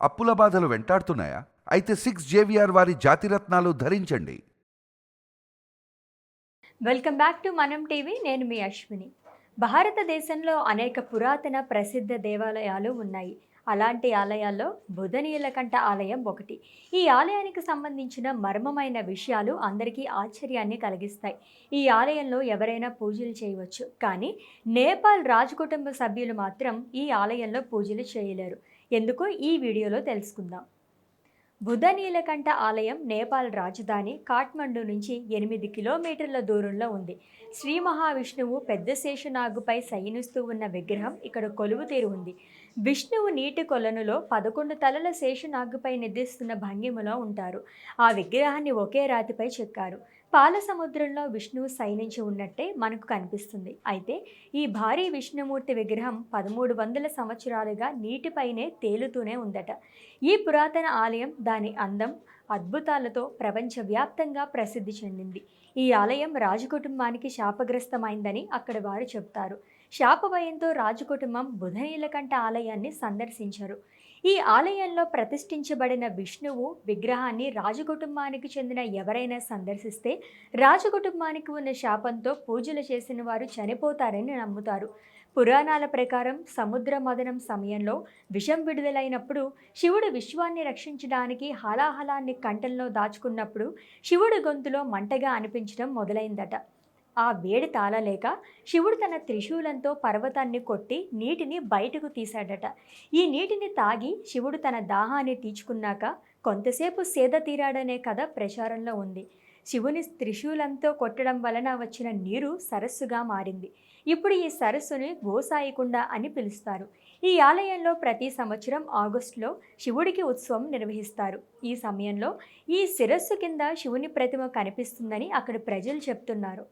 అప్పుల బాధలు వెంటాడుతున్నాయా? అయితే సిక్స్ జేవిఆర్ వారి జాతిరత్నాలు ధరించండి. వెల్కమ్ బ్యాక్ టు మనం టీవీ నేను మీ అశ్విని. భారతదేశంలో అనేక పురాతన ప్రసిద్ధ దేవాలయాలు ఉన్నాయి. అలాంటి ఆలయాల్లో బుధనీయులకంఠ ఆలయం ఒకటి. ఈ ఆలయానికి సంబంధించిన మర్మమైన విషయాలు అందరికీ ఆశ్చర్యాన్ని కలిగిస్తాయి. ఈ ఆలయంలో ఎవరైనా పూజలు చేయవచ్చు. కానీ నేపాల్ రాజకుటుంబ సభ్యులు మాత్రం ఈ ఆలయంలో పూజలు చేయలేరు. ఎందుకో ఈ వీడియోలో తెలుసుకుందాం. బుధ నీలకంఠ ఆలయం నేపాల్ రాజధాని కాఠ్మండు నుంచి ఎనిమిది కిలోమీటర్ల దూరంలో ఉంది. శ్రీ మహావిష్ణువు పెద్ద శేషనాగుపై శయనిస్తూ ఉన్న విగ్రహం ఇక్కడ కొలువు తీరు ఉంది. విష్ణువు నీటి కొలనులో పదకొండు తలల శేషనాగుపై నిద్రిస్తున్న భంగిమలో ఉంటారు. ఆ విగ్రహాన్ని ఒకే రాతిపై చెక్కారు. పాల సముద్రంలో విష్ణువు సైనించి ఉన్నట్టే మనకు కనిపిస్తుంది. అయితే ఈ భారీ విష్ణుమూర్తి విగ్రహం పదమూడు వందల సంవత్సరాలుగా నీటిపైనే తేలుతూనే ఉందట. ఈ పురాతన ఆలయం దాని అందం అద్భుతాలతో ప్రపంచవ్యాప్తంగా ప్రసిద్ధి చెందింది. ఈ ఆలయం రాజకుటుంబానికి శాపగ్రస్తమైందని అక్కడ వారు చెప్తారు శాపభయంతో రాజకుటుంబం బుధనీలకంఠ ఆలయాన్ని సందర్శించరు. ఈ ఆలయంలో ప్రతిష్ఠించబడిన విష్ణువు విగ్రహాన్ని రాజకుటుంబానికి చెందిన ఎవరైనా సందర్శిస్తే రాజకుటుంబానికి ఉన్న శాపంతో పూజలు చేసిన వారు చనిపోతారని నమ్ముతారు. పురాణాల ప్రకారం సముద్ర మదనం సమయంలో విషం విడుదలైనప్పుడు శివుడు విశ్వాన్ని రక్షించడానికి హలాహలాన్ని కంఠంలో దాచుకున్నప్పుడు శివుడు గొంతులో మంటగా అనిపించడం మొదలైందట. ఆ వేడి తాళలేక శివుడు తన త్రిశూలంతో పర్వతాన్ని కొట్టి నీటిని బయటకు తీశాడట. ఈ నీటిని తాగి శివుడు తన దాహాన్ని తీర్చుకున్నాక కొంతసేపు సేద తీరాడనే కథ ప్రచారంలో ఉంది. శివుని త్రిశూలంతో కొట్టడం వలన వచ్చిన నీరు సరస్సుగా మారింది. ఇప్పుడు ఈ సరస్సుని గోసాయికుండ అని పిలుస్తారు. ఈ ఆలయంలో ప్రతి సంవత్సరం ఆగస్టులో శివుడికి ఉత్సవం నిర్వహిస్తారు. ఈ సమయంలో ఈ శిరస్సు కింద శివుని ప్రతిమ కనిపిస్తుందని అక్కడ ప్రజలు చెప్తున్నారు.